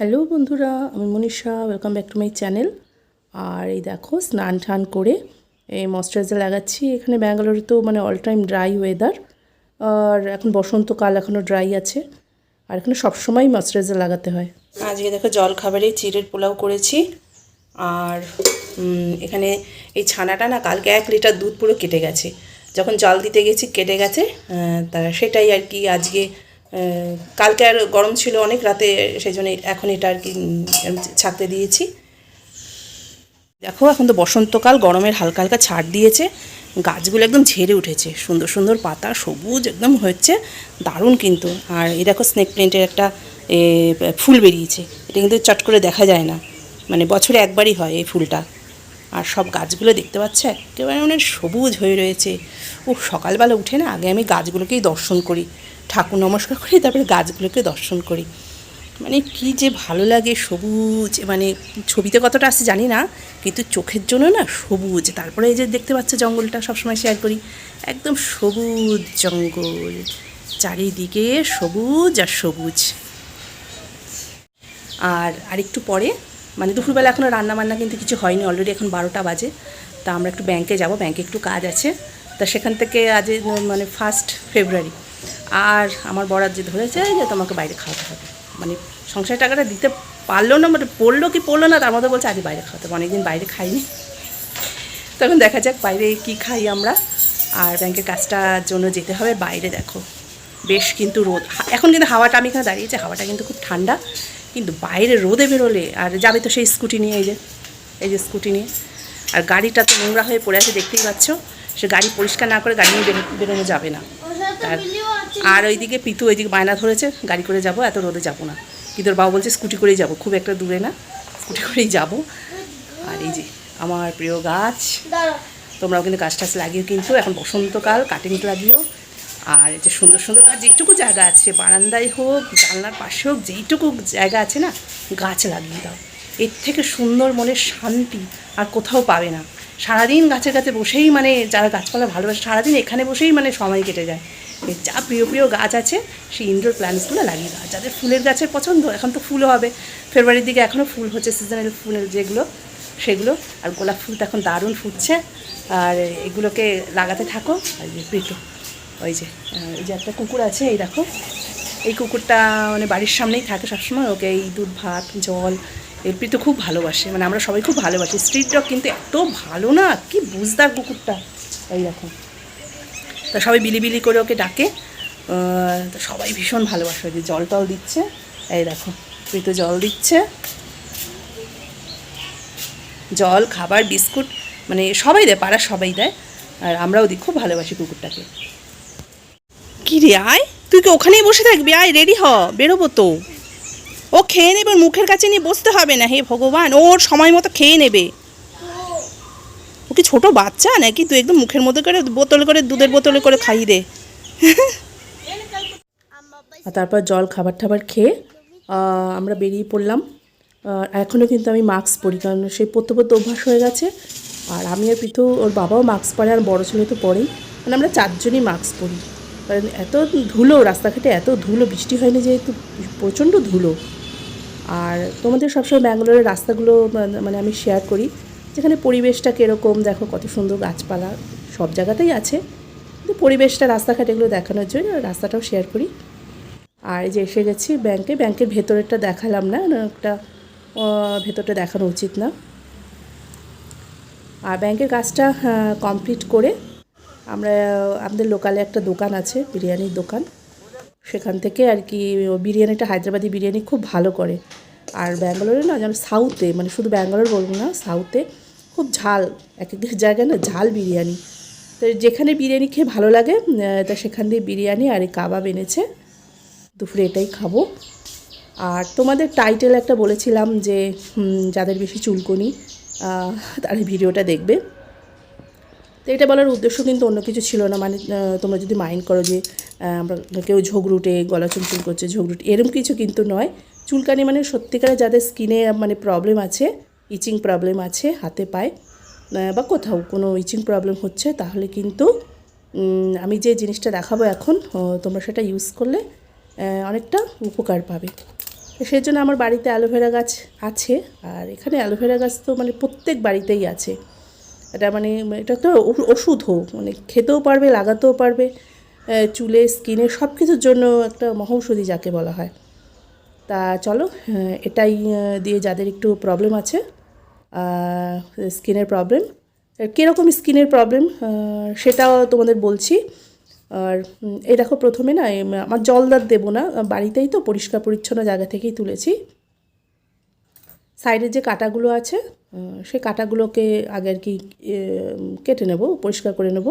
Hello বন্ধুরা, আমি Manisha welcome back to my channel আর এই দেখো, স্নান টান করে এই ময়শ্চারাইজার লাগাচ্ছি। এখানে ব্যাঙ্গালোরে তো মানে অল টাইম ড্রাই ওয়েদার আর এখন বসন্তকাল এখনও ড্রাই আছে। আর এখানে সবসময় ময়শ্চারাইজার লাগাতে হয়। আজকে দেখো জল খাবারে চিড়ের পোলাও করেছি। আর এখানে এই ছানাটা না কালকে এক লিটার দুধ পুরো কেটে গেছে। যখন জল দিতে গেছি, কেটে গেছে তা সেটাই আর কি আজকে কালকে আর গরম ছিল অনেক রাতে, সেই জন্য এখন এটা আর কি ছাকতে দিয়েছি। দেখো, এখন তো বসন্তকাল, গরমের হালকা হালকা ছাড় দিয়েছে। গাছগুলো একদম ঝেড়ে উঠেছে। সুন্দর সুন্দর পাতা, সবুজ একদম হচ্ছে দারুণ কিন্তু। আর এই দেখো স্নেক প্লেন্টের একটা ফুল বেরিয়েছে। এটা কিন্তু চট করে দেখা যায় না। মানে বছরে একবারই হয় এই ফুলটা। আর সব গাছগুলো দেখতে পাচ্ছে? একেবারে মানে সবুজ হয়ে রয়েছে। ও সকালবেলা উঠে না, আগে আমি গাছগুলোকেই দর্শন করি। ঠাকুর নমস্কার করি, তারপরে গাছগুলোকে দর্শন করি। মানে কি যে ভালো লাগে সবুজ মানে ছবিতে কতটা আসে জানি না, কিন্তু চোখের জন্য না সবুজ। তারপরে এই যে দেখতে পাচ্ছ জঙ্গলটা সবসময় শেয়ার করি। একদম সবুজ জঙ্গল, চারিদিকে সবুজ আর সবুজ। আর আরেকটু পরে মানে দুপুরবেলা এখনও রান্না বান্না কিন্তু কিছু হয়নি অলরেডি এখন বারোটা বাজে। তা আমরা একটু ব্যাংকে যাব ব্যাংকে একটু কাজ আছে। তা সেখান থেকে আজ মানে ফার্স্ট ফেব্রুয়ারি আর আমার বরাত যে ধরেছে যে তোমাকে বাইরে খাওয়াতে হবে। মানে সংসার টাকাটা দিতে পারল না মানে পড়ল কি পড়ল না তার মধ্যে বলছে আজ বাইরে খাওয়াতে হবে অনেকদিন বাইরে খাইনি। তখন দেখা যাক বাইরে কি খাই আমরা। আর ব্যাংকের কাজটার জন্য যেতে হবে বাইরে দেখো। বেশ কিন্তু রোদ। এখন কিন্তু হাওয়াটা আমি এখানে দাঁড়িয়েছি হাওয়াটা কিন্তু খুব ঠান্ডা। কিন্তু বাইরে রোদে বেরোলে আর যাবে তো সেই স্কুটি নিয়ে এই যে এই যে স্কুটি নিয়ে। আর গাড়িটা তো নোংরা হয়ে পড়ে আছে দেখতেই পাচ্ছ। সে গাড়ি পরিষ্কার না করে গাড়ি নিয়ে বেরোনো যাবে না। আর আর ওইদিকে পিতু ওইদিকে বায়না ধরেছে গাড়ি করে যাব এত রোদে যাব না। কিন্তু ওর বাবা বলছে স্কুটি করেই যাব খুব একটা দূরে না স্কুটি করেই যাব। আর এই যে আমার প্রিয় গাছ তোমরাও কিন্তু গাছ টাছ লাগিও কিন্তু এখন বসন্তকাল কাটিং লাগিও আর এই যে সুন্দর সুন্দর গাছ যেটুকু জায়গা আছে বারান্দায় হোক জানলার পাশে হোক যেইটুকু জায়গা আছে না গাছ লাগিয়ে দাও। এর থেকে সুন্দর মনের শান্তি আর কোথাও পাবে না। সারাদিন গাছের কাছে বসেই মানে যারা গাছপালা ভালোবাসে সারাদিন এখানে বসেই মানে সময় কেটে যায়। যা প্রিয় প্রিয় গাছ আছে, সেই ইনডোর প্ল্যান্টসগুলো লাগিয়ে দাও। যাদের ফুলের গাছের পছন্দ, এখন তো ফুলও হবে। ফেব্রুয়ারির দিকে এখনও ফুল হচ্ছে সিজনাল ফুলের যেগুলো, সেগুলো। আর গোলাপ ফুল তো এখন দারুণ ফুটছে। আর এগুলোকে লাগাতে থাকো। আর প্রীতু ওই যে এই যে একটা কুকুর আছে, এই দেখো। এই কুকুরটা মানে বাড়ির সামনেই থাকে সবসময়। ওকে এই দুধ, ভাত, জল, এর প্রীতু খুব ভালোবাসে। মানে আমরা সবাই খুব ভালোবাসি। স্ট্রিট ডগ কিন্তু এত ভালো না, কি বুঝদার কুকুরটা। এই দেখো। তা সবাই বিলি বিলি করে ওকে ডাকে। তো সবাই ভীষণ ভালোবাসে যে জল টল দিচ্ছে। এই দেখো, প্রীতু জল দিচ্ছে। জল, খাবার, বিস্কুট মানে সবাই দেয় পাড়া সবাই দেয়। আর আমরাও দিই, খুব ভালোবাসি কুকুরটাকে। কি রে, আয়। তুই কি ওখানেই বসে থাকবি? আয়, রেডি হ, বেরোবো তো। ও খেয়ে নেবে মুখের কাছে নিয়ে বসতে হবে না, হে ভগবান। ওর সময় মতো খেয়ে নেবে। ও কি ছোটো বাচ্চা নাকি? তুই একদম মুখের মধ্যে করে বোতল করে দুধের বোতলে করে খাইয়ে দে। আর তারপর জল খাবার টাবার খেয়ে আমরা বেরিয়ে পড়লাম। আর এখনও কিন্তু আমি মাস্ক পরি কারণ সেই পরতে পরতে অভ্যাস হয়ে গেছে। আর আমি আর পিতু ওর বাবাও মাস্ক পরে আর বড়ো ছেলে তো পরেই। মানে আমরা চারজনই মাস্ক পরি। কারণ এত ধুলো রাস্তাঘাটে এত ধুলো বৃষ্টি হয়নি যেহেতু প্রচণ্ড ধুলো। আর তোমাদের সবসময় ব্যাঙ্গালোরের রাস্তাগুলো মানে- মানে আমি শেয়ার করি। যেখানে পরিবেশটা কীরকম, দেখো কত সুন্দর গাছপালা, সব জায়গাতেই আছে। কিন্তু পরিবেশটা, রাস্তাঘাট এগুলো দেখানোর জন্য রাস্তাটাও শেয়ার করি। আর যে এসে গেছি ব্যাংকে ব্যাংকের ভেতরেরটা দেখালাম না একটা ভেতরটা দেখানো উচিত না। আর ব্যাংকের কাজটা কমপ্লিট করে আমরা, আমাদের লোকালে একটা দোকান আছে, বিরিয়ানির দোকান। সেখান থেকে আর কি, বিরিয়ানিটা, হায়দ্রাবাদি বিরিয়ানি খুব ভালো করে। আর ব্যাঙ্গালোরে না যেন সাউথে মানে শুধু ব্যাঙ্গালোর বলব না সাউথে খুব ঝাল এক এক জায়গায় না ঝাল বিরিয়ানি। তো যেখানে বিরিয়ানি খেয়ে ভালো লাগে তা সেখান দিয়ে বিরিয়ানি আর এই কাবাব এনেছে। দুপুরে এটাই খাব। আর তোমাদের টাইটেল একটা বলেছিলাম যে যাদের বেশি চুলকনি তারা ভিডিওটা দেখবে। তো এটা বলার উদ্দেশ্য কিন্তু অন্য কিছু ছিল না। মানে তোমরা যদি মাইন্ড করো যে আমরা কেউ ঝগড়ুটে, গলা চুলচুল করছে, ঝগড়ুটে, এরম কিছু কিন্তু নয়। চুলকানি মানে সত্যিকারে যাদের স্কিনে মানে প্রবলেম আছে ইচিং প্রবলেম আছে হাতে পায়ে বা কোথাও কোনো ইচিং প্রবলেম হচ্ছে, তাহলে কিন্তু আমি যে জিনিসটা দেখাবো এখন তোমরা সেটা ইউজ করলে অনেকটা উপকার পাবে। সেই জন্য আমার বাড়িতে অ্যালোভেরা গাছ আছে, আর এখানে অ্যালোভেরা গাছ তো মানে প্রত্যেক বাড়িতেই আছে। এটা মানে এটা তো ও- ওষুধ হোক মানে খেতেও পারবে, লাগাতেও পারবে চুলে, স্কিনে সব কিছুর জন্য একটা মহৌষধি যাকে বলা হয়। তা চলো এটাই দিয়ে যাদের একটু প্রবলেম আছে স্কিনের প্রবলেম কীরকম স্কিনের প্রবলেম সেটাও তোমাদের বলছি। আর এই দেখো প্রথমে না আমার জলদার দেবো না বাড়িতেই তো পরিষ্কার পরিচ্ছন্ন জায়গা থেকেই তুলেছি। সাইডে যে কাটাগুলো আছে সে কাটাগুলোকে আগে আর কি কেটে নেব, পরিষ্কার করে নেব।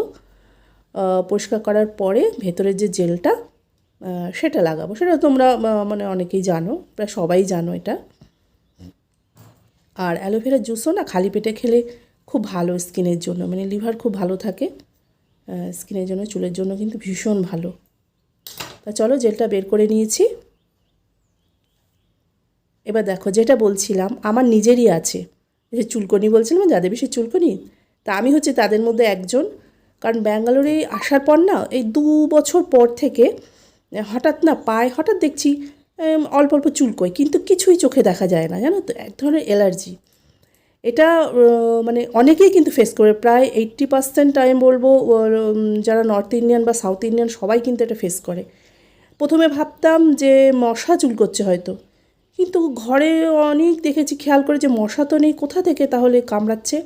পরিষ্কার করার পরে ভেতরের যে জেলটা সেটা লাগাবো। সেটা তোমরা মানে অনেকেই জানো, প্রায় সবাই জানো এটা। আর অ্যালোভেরা জুসও না খালি পেটে খেলে খুব ভালো স্কিনের জন্য মানে লিভার খুব ভালো থাকে স্কিনের জন্য, চুলের জন্য কিন্তু ভীষণ ভালো। তা চলো জেলটা বের করে নিয়েছি। এবার দেখো, যেটা বলছিলাম, আমার নিজেরই আছে। যে চুলকনি বলছিলাম, যাদের বেশি চুলকনি, তা আমি হচ্ছে তাদের মধ্যে একজন। কারণ ব্যাঙ্গালোরে আসার পর না, এই দু বছর পর থেকে, হঠাৎ না পায়ে, হঠাৎ দেখছি অল্প অল্প চুলকোয়, কিন্তু কিছুই চোখে দেখা যায় না, জানো তো? এক ধরনের অ্যালার্জি। এটা মানে অনেকেই কিন্তু ফেস করে। প্রায় এইট্টি পার্সেন্ট আমি বলব যারা নর্থ ইন্ডিয়ান বা সাউথ ইন্ডিয়ান সবাই কিন্তু এটা ফেস করে। প্রথমে ভাবতাম যে মশা চুল করছে হয়তো, কিন্তু ঘরে অনেক দেখেছি, খেয়াল করে যে মশা তো নেই, কোথা থেকে তাহলে কামড়াচ্ছে?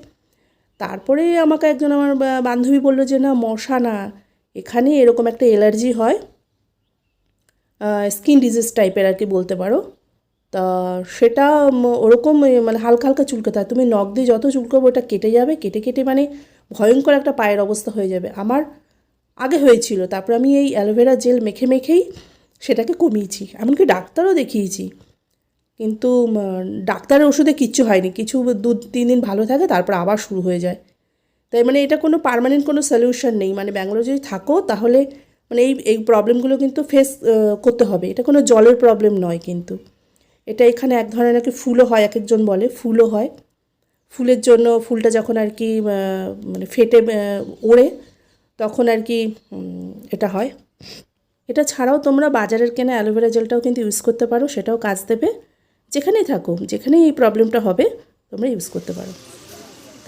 তারপরে আমাকে একজন আমার বান্ধবী বলল যে, না, মশা না, এখানে এরকম একটা অ্যালার্জি হয়। স্কিন ডিজিজ টাইপের আর কি বলতে পারো। তা সেটা ওরকম মানে হালকা হালকা চুলকাতে হয়। তুমি নখ দিয়ে যত চুলকাবো, ওটা কেটে যাবে। কেটে কেটে মানে ভয়ঙ্কর একটা পায়ের অবস্থা হয়ে যাবে। আমার আগে হয়েছিল। তারপর আমি এই অ্যালোভেরা জেল মেখে মেখেই সেটাকে কমিয়েছি। এমনকি ডাক্তারও দেখিয়েছি। কিন্তু ডাক্তারের ওষুধে কিচ্ছু হয়নি। কিছু দু, তিন দিন ভালো থাকে, তারপর আবার শুরু হয়ে যায়। তাই মানে এটা কোনো পার্মানেন্ট কোনো সলিউশন নেই। মানে ব্যাঙ্গালোর যদি থাকো, তাহলে মানে এই এই প্রবলেমগুলো কিন্তু ফেস করতে হবে। এটা কোনো জলের প্রবলেম নয় কিন্তু। এটা এখানে এক ধরনের নাকি ফুলও হয়, এক একজন বলে, ফুলও হয়। ফুলের জন্য ফুলটা যখন আর কি মানে ফেটে ওড়ে, তখন আর কি এটা হয়। এটা ছাড়াও তোমরা বাজারের কেনা অ্যালোভেরা জেলটাও কিন্তু ইউজ করতে পারো, সেটাও কাজ দেবে। যেখানেই থাকো যেখানেই এই প্রবলেমটা হবে, তোমরা ইউজ করতে পারো।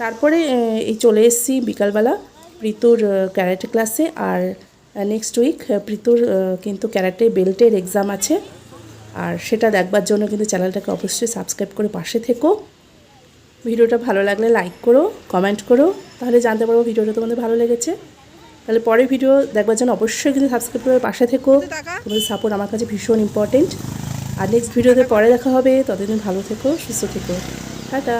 তারপরে এই চলে এসেছি বিকালবেলা, ঋতুর ক্যারাটে ক্লাসে আর নেক্সট উইক প্রীতুর কিন্তু ক্যারাটে বেল্টের এক্সাম আছে। আর সেটা দেখবার জন্য কিন্তু চ্যানেলটাকে অবশ্যই সাবস্ক্রাইব করে পাশে থেকো। ভিডিওটা ভালো লাগলে লাইক করো কমেন্ট করো তাহলে জানতে পারব ভিডিওটা তোমাদের ভালো লেগেছে। তাহলে পরের ভিডিও দেখবার জন্য অবশ্যই কিন্তু সাবস্ক্রাইব করে পাশে থেকো। তোমাদের সাপোর্ট আমার কাছে ভীষণ ইম্পর্টেন্ট আর নেক্সট ভিডিওতে পরে দেখা হবে। ততদিন ভালো থেকো সুস্থ থেকো। টাটা!